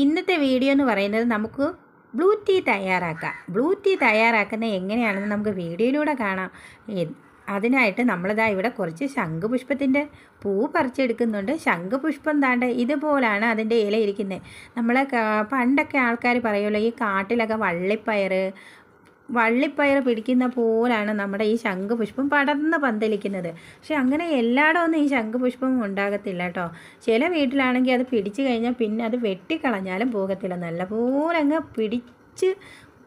ഇന്നത്തെ വീഡിയോ എന്ന് പറയുന്നത് നമുക്ക് ബ്ലൂ ടീ തയ്യാറാക്കാം. ബ്ലൂ ടീ തയ്യാറാക്കുന്നത് എങ്ങനെയാണെന്ന് നമുക്ക് വീഡിയോയിലൂടെ കാണാം. അതിനായിട്ട് നമ്മളിതാ ഇവിടെ കുറച്ച് ശംഖുപുഷ്പത്തിന്റെ പൂ പറിച്ചെടുക്കുന്നുണ്ട്. ശംഖുപുഷ്പം താണ്ട് ഇതുപോലാണ് അതിന്റെ ഇല ഇരിക്കുന്നത്. നമ്മളെ പണ്ടൊക്കെ ആൾക്കാർ പറയുമല്ലോ ഈ കാട്ടിലൊക്കെ വള്ളിപ്പയർ വള്ളിപ്പയർ പിടിക്കുന്ന പോലാണ് നമ്മുടെ ഈ ശംഖുപുഷ്പം പടർന്ന് പന്തലിക്കുന്നത്. പക്ഷെ അങ്ങനെ എല്ലായിടം ഒന്നും ഈ ശംഖുപുഷ്പം ഉണ്ടാകത്തില്ല കേട്ടോ. ചില വീട്ടിലാണെങ്കിൽ അത് പിടിച്ചു കഴിഞ്ഞാൽ പിന്നെ അത് വെട്ടിക്കളഞ്ഞാലും പോകത്തില്ല. നല്ലപോലെ അങ്ങ് പിടിച്ച്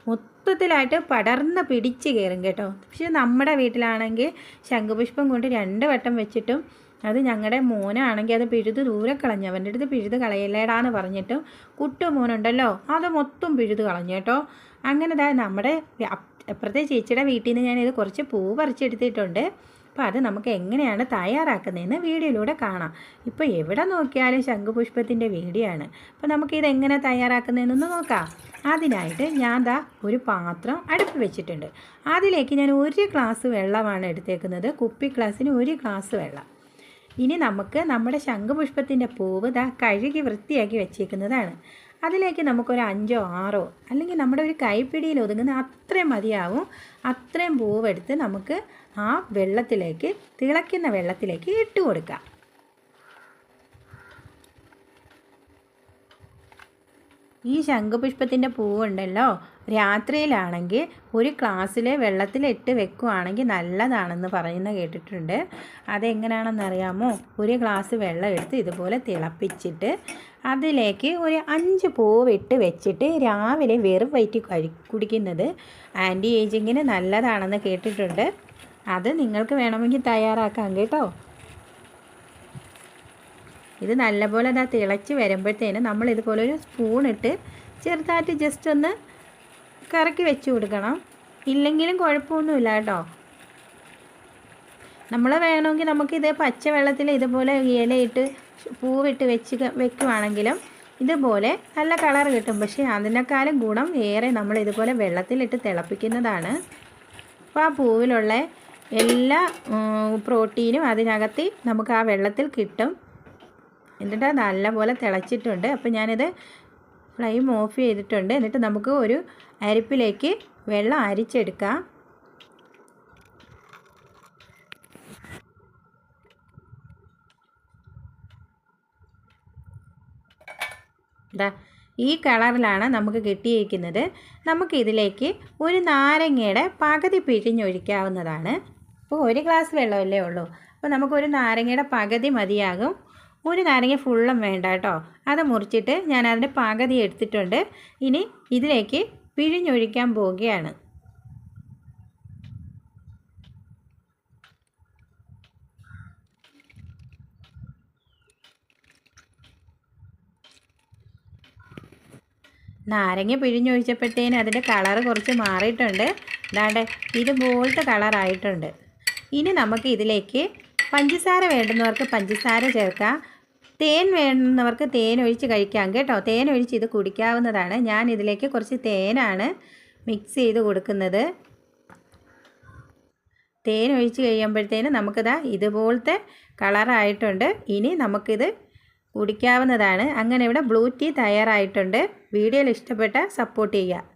മൊത്തത്തിലായിട്ട് പടർന്ന് പിടിച്ച് കയറും കേട്ടോ. പക്ഷെ നമ്മുടെ വീട്ടിലാണെങ്കിൽ ശംഖുപുഷ്പം കൊണ്ട് രണ്ട് വട്ടം വെച്ചിട്ടും അത് ഞങ്ങളുടെ മോനാണെങ്കിൽ അത് പിഴുത് ദൂരെ കളഞ്ഞു അവന്റെ അടുത്ത് പിഴുത് കളയില്ലേടാന്ന് പറഞ്ഞിട്ടും കുട്ടു മോനുണ്ടല്ലോ അത് മൊത്തം പിഴുത് കളഞ്ഞു കേട്ടോ. അങ്ങനെ ദാ നമ്മുടെ അപ്- അപ്പുറത്തെ ചേച്ചിയുടെ വീട്ടിൽ നിന്ന് ഞാനിത് കുറച്ച് പൂ പറിച്ചെടുത്തിട്ടുണ്ട്. അപ്പോൾ അത് നമുക്ക് എങ്ങനെയാണ് തയ്യാറാക്കുന്നതെന്ന് വീഡിയോയിലൂടെ കാണാം. ഇപ്പോൾ എവിടെ നോക്കിയാലും ശംഖുപുഷ്പത്തിന്റെ വീഡിയോ ആണ് അപ്പോൾ നമുക്കിത് എങ്ങനെ തയ്യാറാക്കുന്നതെന്നൊന്ന് നോക്കാം. അതിനായിട്ട് ഞാൻ ദാ ഒരു പാത്രം അടുപ്പ് വെച്ചിട്ടുണ്ട്. അതിലേക്ക് ഞാൻ ഒരു ഗ്ലാസ് വെള്ളമാണ് എടുത്തേക്കുന്നത്. കുപ്പി ഗ്ലാസ്സിന് ഒരു ഗ്ലാസ് വെള്ളം. ഇനി നമുക്ക് നമ്മുടെ ശംഖുപുഷ്പത്തിന്റെ പൂവ് ദാ കഴുകി വൃത്തിയാക്കി വെച്ചേക്കുന്നതാണ്. അതിലേക്ക് നമുക്കൊരു അഞ്ചോ ആറോ അല്ലെങ്കിൽ നമ്മുടെ ഒരു കൈപ്പിടിയിൽ ഒതുങ്ങുന്ന അത്രയും മതിയാവും. അത്രയും പൂവെടുത്ത് നമുക്ക് ആ വെള്ളത്തിലേക്ക് തിളയ്ക്കുന്ന വെള്ളത്തിലേക്ക് ഇട്ട് കൊടുക്കാം. ഈ ശംഖുപുഷ്പത്തിന്റെ പൂവുണ്ടല്ലോ. രാത്രിയിലാണെങ്കിൽ ഒരു ക്ലാസ്സിൽ വെള്ളത്തിലിട്ട് വെക്കുവാണെങ്കിൽ നല്ലതാണെന്ന് പറയുന്ന കേട്ടിട്ടുണ്ട്. അതെങ്ങനെയാണെന്ന് അറിയാമോ ഒരു ഗ്ലാസ് വെള്ളം എടുത്ത് ഇതുപോലെ തിളപ്പിച്ചിട്ട് അതിലേക്ക് ഒരു അഞ്ച് പൂവിട്ട് വെച്ചിട്ട് രാവിലെ വെറും വയറ്റി കഴി കുടിക്കുന്നത് ആന്റി ഏജിങ്ങിന് നല്ലതാണെന്ന് കേട്ടിട്ടുണ്ട്. അത് നിങ്ങൾക്ക് വേണമെങ്കിൽ തയ്യാറാക്കാം കേട്ടോ. ഇത് നല്ലപോലെ അതാ തിളച്ച് വരുമ്പോഴത്തേന് നമ്മൾ ഇതുപോലെ ഒരു സ്പൂൺ ഇട്ട് ചെറുതായിട്ട് ജസ്റ്റ് ഒന്ന് കറക്കി വെച്ച് കൊടുക്കണം. ഇല്ലെങ്കിലും കുഴപ്പമൊന്നുമില്ല കേട്ടോ. നമ്മൾ വേണമെങ്കിൽ നമുക്കിത് പച്ചവെള്ളത്തിൽ ഇതുപോലെ ഇലയിട്ട് പൂവിട്ട് വെച്ച് വെക്കുവാണെങ്കിലും ഇതുപോലെ നല്ല കളർ കിട്ടും. പക്ഷേ അതിനേക്കാളും ഗുണം ഏറെ നമ്മൾ ഇതുപോലെ വെള്ളത്തിലിട്ട് തിളപ്പിക്കുന്നതാണ്. അപ്പോൾ ആ പൂവിലുള്ള എല്ലാ പ്രോട്ടീനും അതിനകത്ത് നമുക്ക് ആ വെള്ളത്തിൽ കിട്ടും. എന്നിട്ട് നല്ലപോലെ തിളച്ചിട്ടുണ്ട്. അപ്പോൾ ഞാനിത് ഫ്ലെയിം ഓഫ് ചെയ്തിട്ടുണ്ട്. എന്നിട്ട് നമുക്ക് ഒരു അരിപ്പിലേക്ക് വെള്ളം അരിച്ചെടുക്കാം. ഇതാ ഈ കളറിലാണ് നമുക്ക് കിട്ടിയിരിക്കുന്നത്. നമുക്കിതിലേക്ക് ഒരു നാരങ്ങയുടെ പകുതി പിഴിഞ്ഞൊഴിക്കാവുന്നതാണ്. അപ്പോൾ ഒരു ഗ്ലാസ് വെള്ളമല്ലേ ഉള്ളൂ. അപ്പോൾ നമുക്കൊരു നാരങ്ങയുടെ പകുതി മതിയാകും. ഒരു നാരങ്ങ ഫുള്ളും വേണ്ട കേട്ടോ. അത് മുറിച്ചിട്ട് ഞാൻ അതിന്റെ പകുതി എടുത്തിട്ടുണ്ട്. ഇനി ഇതിലേക്ക് പിഴിഞ്ഞൊഴിക്കാൻ പോവുകയാണ്. നാരങ്ങ പിഴിഞ്ഞൊഴിച്ചപ്പോഴത്തേന് അതിന്റെ കളറ് കുറച്ച് മാറിയിട്ടുണ്ട്. അതാണ്ട് ഇതുപോലത്തെ കളറായിട്ടുണ്ട് ഇനി നമുക്ക് ഇതിലേക്ക് പഞ്ചസാര വേണ്ടുന്നവർക്ക് പഞ്ചസാര ചേർക്കാം. തേൻ വേണ്ടുന്നവർക്ക് തേൻ ഒഴിച്ച് കഴിക്കാം കേട്ടോ. തേൻ ഒഴിച്ച് ഇത് കുടിക്കാവുന്നതാണ്. ഞാൻ ഇതിലേക്ക് കുറച്ച് തേനാണ് മിക്സ് ചെയ്ത് കൊടുക്കുന്നത്. തേൻ ഒഴിച്ച് കഴിയുമ്പോഴത്തേന് നമുക്കിതാ ഇതുപോലത്തെ കളറായിട്ടുണ്ട്. ഇനി നമുക്കിത് കുടിക്കാവുന്നതാണ്. അങ്ങനെ ഇവിടെ ബ്ലൂ ടീ തയ്യാറായിട്ടുണ്ട്. വീഡിയോയിൽ ഇഷ്ടപ്പെട്ട സപ്പോർട്ട് ചെയ്യുക.